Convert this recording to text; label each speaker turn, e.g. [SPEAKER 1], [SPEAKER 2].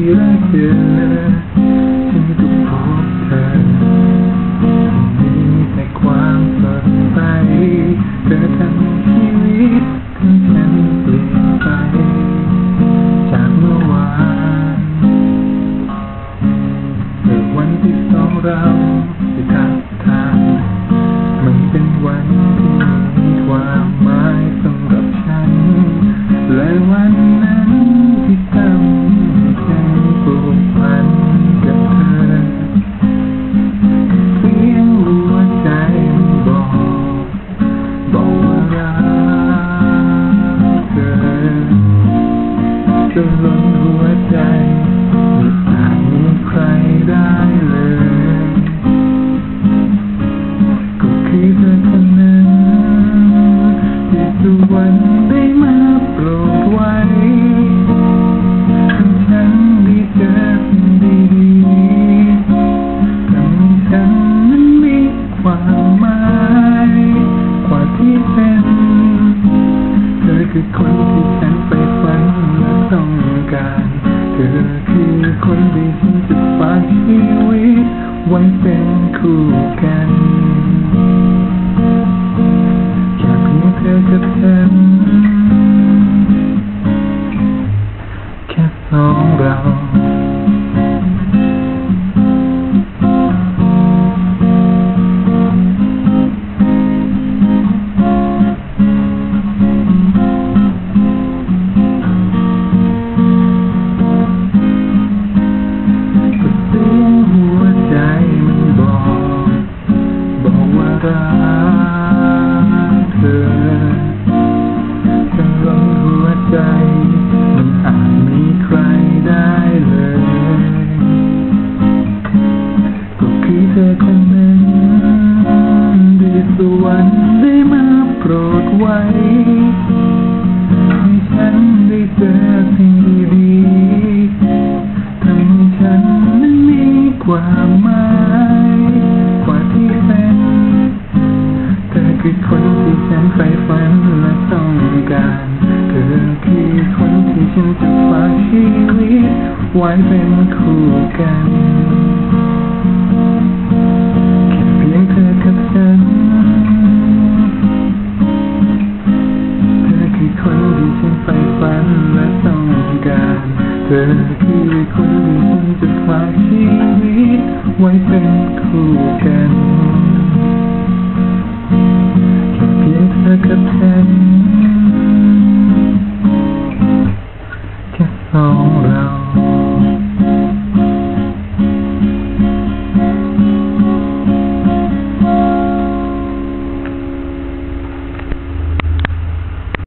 [SPEAKER 1] ที่รักเธอฉันก็พบเธอมีแต่ความสดใสเธอทำชีวิตของฉันเปลี่ยนไป จากเมื่อวานเมื่อวันที่สองเราได้ทักทายมันเป็นวันที่มีความหมายสำหรับฉันและวัน คือคนที่ฉันจะฝากชีวิตไว้เป็นคู่กัน คือเธอคนนั้นที่สวรรค์ได้มาโปรดไว้ให้ฉันได้เจอสิ่งดีๆทำให้ฉันนั้นมีความหมายกว่าที่เป็นเธอคือคนที่ฉันใฝ่ฝันและต้องการเธอคือคนที่ฉันจะฝากชีวิตไว้เป็นคู่กัน ที่ฉันใฝ่ฝันและต้องการเธอคือคนที่ฉันจะฝากชีวิตไว้เป็นคู่กันแค่เพียงเธอกับฉัน